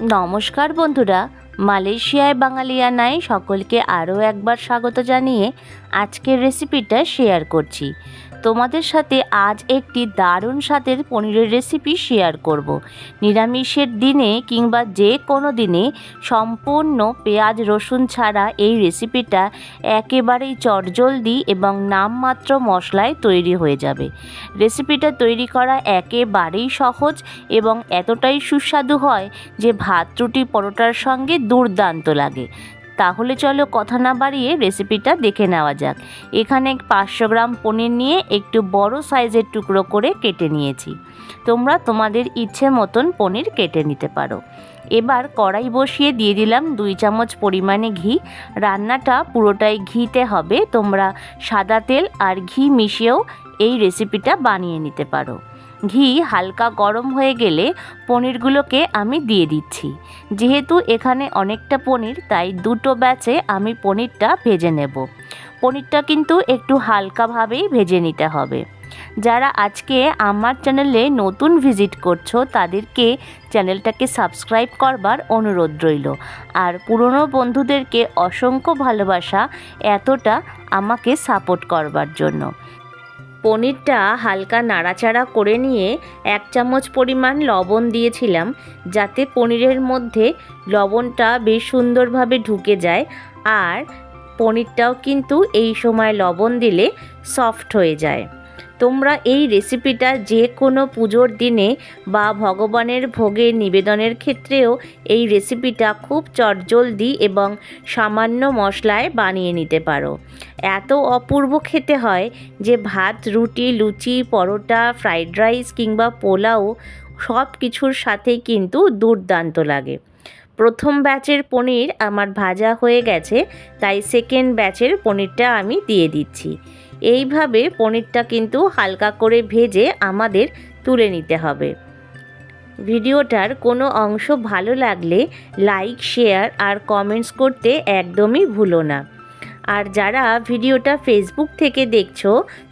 নমস্কার বন্ধুরা মালয়েশিয়ায় বাঙালিয়া বাঙালিয়ানায় সকলকে আরও একবার স্বাগত জানিয়ে আজকের রেসিপিটা শেয়ার করছি। তোমাদের সাথে আজ একটি দারুণ স্বাদের পনিরের রেসিপি শেয়ার করব। নিরামিষের দিনে কিংবা যে কোনো দিনে সম্পূর্ণ পেঁয়াজ, রসুন ছাড়া এই রেসিপিটা একেবারেই চটজলদি এবং নামমাত্র মশলায় তৈরি হয়ে যাবে রেসিপিটা তৈরি করা একেবারেই সহজ এবং এতটাই সুস্বাদু হয় যে ভাত, রুটি, পরোটার সঙ্গে দুর্দান্ত লাগে তাহলে চলো কথা না বাড়িয়ে রেসিপিটা দেখে নেওয়া যাক। এখানে পাঁচশো গ্রাম পনির নিয়ে একটু বড় সাইজের টুকরো করে কেটে নিয়েছি। তোমরা তোমাদের ইচ্ছে মতন পনির কেটে নিতে পারো। এবার কড়াই বসিয়ে দিয়ে দিলাম দুই চামচ পরিমাণে ঘি। রান্নাটা পুরোটাই ঘিতে হবে। তোমরা সাদা তেল আর ঘি মিশিয়েও এই রেসিপিটা বানিয়ে নিতে পারো। ঘি হালকা গরম হয়ে গেলে পনিরগুলোকে আমি দিয়ে দিচ্ছি। যেহেতু এখানে অনেকটা পনির, তাই দুটো ব্যাচে আমি পনিরটা ভেজে নেব। পনিরটা কিন্তু একটু হালকাভাবেই ভেজে নিতে হবে। যারা আজকে আমার চ্যানেলে নতুন ভিজিট করছ, তাদেরকে চ্যানেলটাকে সাবস্ক্রাইব করবার অনুরোধ রইল। আর পুরনো বন্ধুদেরকে অসংখ্য ভালোবাসা এতটা আমাকে সাপোর্ট করবার জন্য। পনিরটা হালকা নাড়াচাড়া করে নিয়ে এক চামচ পরিমাণ লবণ দিয়েছিলাম, যাতে পনিরের মধ্যে লবণটা বেশ সুন্দরভাবে ঢুকে যায়। আর পনিরটাও কিন্তু এই সময় লবণ দিলে সফট হয়ে যায়। তোমরা এই রেসিপিটা যে কোনো পুজোর দিনে বা ভগবানের ভোগের নিবেদনের ক্ষেত্রেও এই রেসিপিটা খুব চটজলদি এবং সামান্য মশলায় বানিয়ে নিতে পারো। এত অপূর্ব খেতে হয় যে ভাত, রুটি, লুচি, পরোটা ফ্রাইড রাইস কিংবা পোলাও সব কিছুর সাথেই কিন্তু দুর্দান্ত লাগে। প্রথম ব্যাচের পনির আমার ভাজা হয়ে গেছে, তাই সেকেন্ড ব্যাচের পনিরটা আমি দিয়ে দিচ্ছি। এইভাবে পনিরটা কিন্তু হালকা করে ভেজে আমাদের তুলে নিতে হবে। ভিডিওটার কোনো অংশ ভালো লাগলে লাইক, শেয়ার আর কমেন্টস করতে একদমই ভুলো না। আর যারা ভিডিওটা ফেসবুক থেকে দেখছ,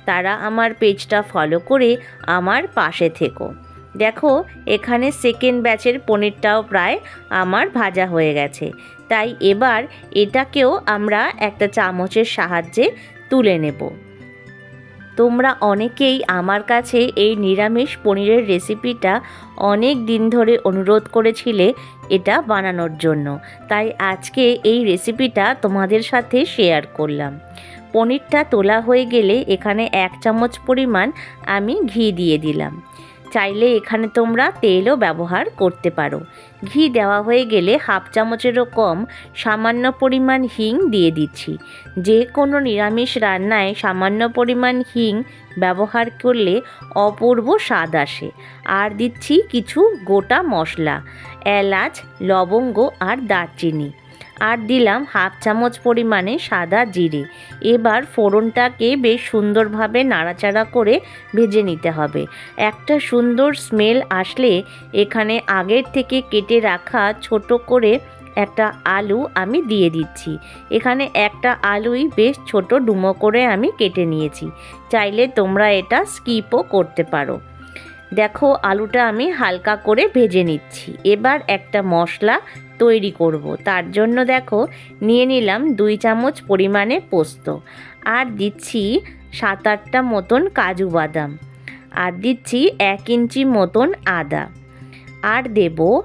তারা আমার পেজটা ফলো করে আমার পাশে থেকো। দেখো, এখানে সেকেন্ড ব্যাচের পনিরটাও প্রায় আমার ভাজা হয়ে গেছে। তাই এবার এটাকেও আমরা একটা চামচের সাহায্যে তুলে নেব। তোমরা অনেকেই আমার কাছে এই নিরামিষ পনিরের রেসিপিটা অনেক দিন ধরে অনুরোধ করেছিলে এটা বানানোর জন্য। তাই আজকে এই রেসিপিটা তোমাদের সাথে শেয়ার করলাম। পনিরটা তোলা হয়ে গেলে এখানে এক চামচ পরিমাণ আমি ঘি দিয়ে দিলাম। চাইলে এখানে তোমরা তেলও ব্যবহার করতে পারো। ঘি দেওয়া হয়ে গেলে হাফ চামচেরও কম সামান্য পরিমাণ হিং দিয়ে দিচ্ছি। যে কোনো নিরামিষ রান্নায় সামান্য পরিমাণ হিং ব্যবহার করলে অপূর্ব স্বাদ আসে। আর দিচ্ছি কিছু গোটা মশলা, এলাচ, লবঙ্গ আর দারচিনি। আর দিলাম হাফ চামচ পরিমাণে সাদা জিরে। এবার ফোড়নটাকে বেশ সুন্দরভাবে নাড়াচাড়া করে ভেজে নিতে হবে। একটা সুন্দর স্মেল আসলে এখানে আগের থেকে কেটে রাখা ছোট করে একটা আলু আমি দিয়ে দিচ্ছি। এখানে একটা আলুই বেশ ছোট ডুমো করে আমি কেটে নিয়েছি। চাইলে তোমরা এটা স্কিপও করতে পারো। দেখো, আলুটা আমি হালকা করে ভেজে নিচ্ছি। এবার একটা মশলা তৈরি করব। তার জন্য দেখো, নিয়ে নিলাম দুই চামচ পরিমাণে পোস্ত। আর দিচ্ছি সাত আটটা মতন কাজু বাদাম। আর দিচ্ছি এক ইঞ্চি মতন আদা। আর দেব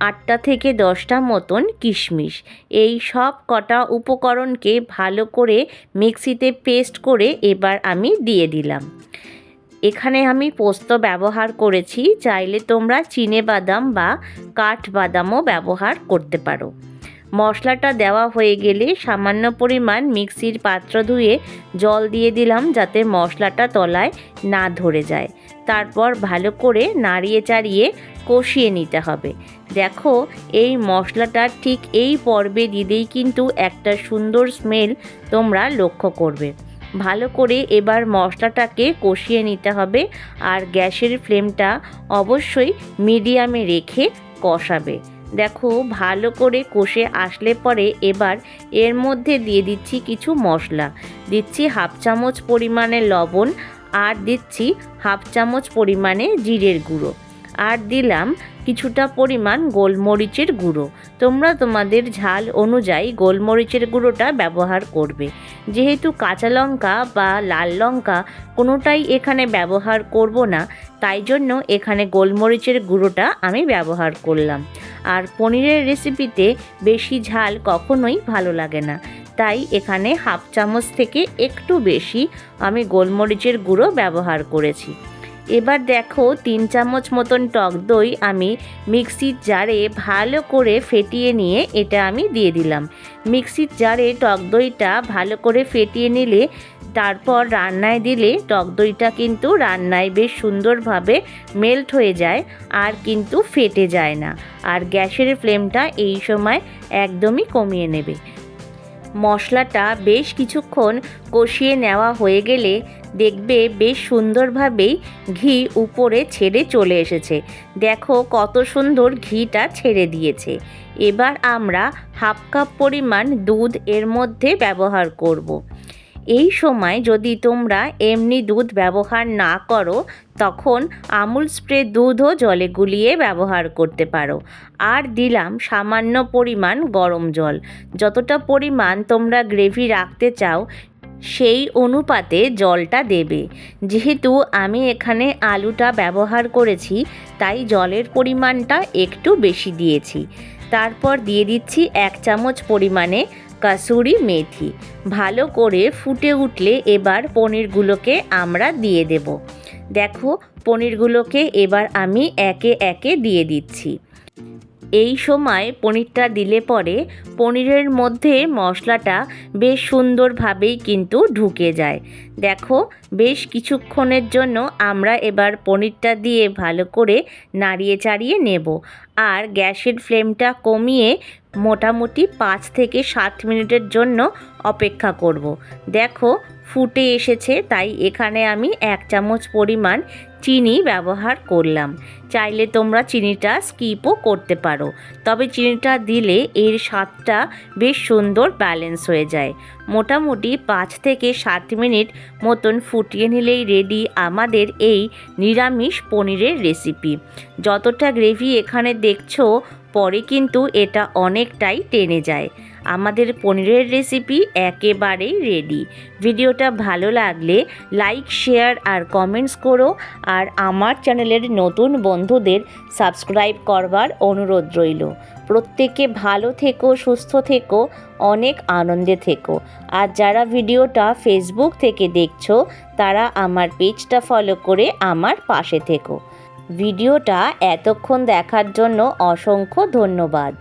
আটটা থেকে দশটা মতন কিশমিশ। এই সব কটা উপকরণকে ভালো করে মিক্সিতে পেস্ট করে এবার আমি দিয়ে দিলাম। এখানে আমি পোস্ত ব্যবহার করেছি, চাইলে তোমরা চিনে বাদাম বা কাঠ বাদামও ব্যবহার করতে পারো। মশলাটা দেওয়া হয়ে গেলে সামান্য পরিমাণ মিক্সির পাত্র ধুয়ে জল দিয়ে দিলাম যাতে মশলাটা তলায় না ধরে যায়। তারপর ভালো করে নাড়িয়ে চাড়িয়ে কষিয়ে নিতে হবে। দেখো, এই মশলাটা ঠিক এই পর্বে দিলেই কিন্তু একটা সুন্দর স্মেল তোমরা লক্ষ্য করবে। ভালো করে এবার মশলাটাকে কষিয়ে নিতে হবে আর গ্যাসের ফ্লেমটা অবশ্যই মিডিয়ামে রেখে কষাবে। দেখো, ভালো করে কষে আসলে পরে এবার এর মধ্যে দিয়ে দিচ্ছি কিছু মশলা। দিচ্ছি হাফ চামচ পরিমাণে লবণ আর দিচ্ছি হাফ চামচ পরিমাণে জিরের গুঁড়ো। আর দিলাম কিছুটা পরিমাণ গোলমরিচের গুঁড়ো। তোমরা তোমাদের ঝাল অনুযায়ী গোলমরিচের গুঁড়োটা ব্যবহার করবে। যেহেতু কাঁচা লঙ্কা বা লাল লঙ্কা কোনোটাই এখানে ব্যবহার করব না, তাই জন্য এখানে গোলমরিচের গুঁড়োটা আমি ব্যবহার করলাম। আর পনিরের রেসিপিতে বেশি ঝাল কখনোই ভালো লাগে না, তাই এখানে হাফ চামচ থেকে একটু বেশি আমি গোলমরিচের গুঁড়ো ব্যবহার করেছি। এবার দেখো তিন চামচ মতন টক দই আমি মিক্সির জারে ভালো করে ফেটিয়ে নিয়ে এটা আমি দিয়ে দিলাম। মিক্সির জারে টক দইটা ভালো করে ফেটিয়ে নিলে তারপর রান্নায় দিলে টক দইটা কিন্তু রান্নায় বেশ সুন্দরভাবে মেল্ট হয়ে যায় আর কিন্তু ফেটে যায় না। আর গ্যাসের ফ্লেমটা এই সময় একদমই কমিয়ে নেবে। মশলাটা বেশ কিছুক্ষণ কষিয়ে নেওয়া হয়ে গেলে দেখবে বেশ সুন্দরভাবেই ঘি উপরে ছেড়ে চলে এসেছে দেখো কত সুন্দর ঘিটা ছেড়ে দিয়েছে এবার আমরা হাফ কাপ পরিমাণ দুধ এর মধ্যে ব্যবহার করব। এই সময় যদি তোমরা এমনি দুধ ব্যবহার না করো, তখন আমুল স্প্রে দুধও জলে গুলিয়ে ব্যবহার করতে পারো। আর দিলাম সামান্য পরিমাণ গরম জল। যতটা পরিমাণ তোমরা গ্রেভি রাখতে চাও, সেই অনুপাতে জলটা দেবে। যেহেতু আমি এখানে আলুটা ব্যবহার করেছি, তাই জলের পরিমাণটা একটু বেশি দিয়েছি। তারপর দিয়ে দিচ্ছি এক চামচ পরিমাণে কাসুরি মেথি। ভালো করে ফুটে উঠলে এবার পনিরগুলোকে আমরা দিয়ে দেব। দেখো, পনিরগুলোকে এবার আমি একে একে দিয়ে দিচ্ছি। এই সময় পনিরটা দিলে পরে পনিরের মধ্যে মশলাটা বেশ সুন্দরভাবেই কিন্তু ঢুকে যায়। দেখো, বেশ কিছুক্ষণের জন্য আমরা এবার পনিরটা দিয়ে ভালো করে নাড়িয়ে চাড়িয়ে নেব। আর গ্যাসের ফ্লেমটা কমিয়ে মোটামুটি পাঁচ থেকে সাত মিনিটের জন্য অপেক্ষা করব। দেখো, ফুটে এসেছে, তাই এখানে আমি এক চামচ পরিমাণ চিনি ব্যবহার করলাম। চাইলে তোমরা চিনিটা স্কিপও করতে পারো, তবে চিনিটা দিলে এর স্বাদটা বেশ সুন্দর ব্যালেন্স হয়ে যায়। মোটামুটি পাঁচ থেকে সাত মিনিট মতন ফুটিয়ে নিলেই রেডি আমাদের এই নিরামিষ পনিরের রেসিপি যতটা গ্রেভি এখানে দেখছ, পরে কিন্তু এটা অনেকটাই টেনে যায়। আমাদের পনিরের রেসিপি একেবারেই রেডি ভিডিওটা ভালো লাগলে লাইক শেয়ার আর কমেন্টস করো আর আমার চ্যানেলের নতুন বন্ধুদের সাবস্ক্রাইব করবার অনুরোধ রইল। প্রত্যেকে ভালো থেকো, সুস্থ থেকো, অনেক আনন্দে থেকো। আর যারা ভিডিওটা ফেসবুক থেকে দেখছ, তারা আমার পেজটা ফলো করে আমার পাশে থেকো। ভিডিওটা এতক্ষণ দেখার জন্য অসংখ্য ধন্যবাদ।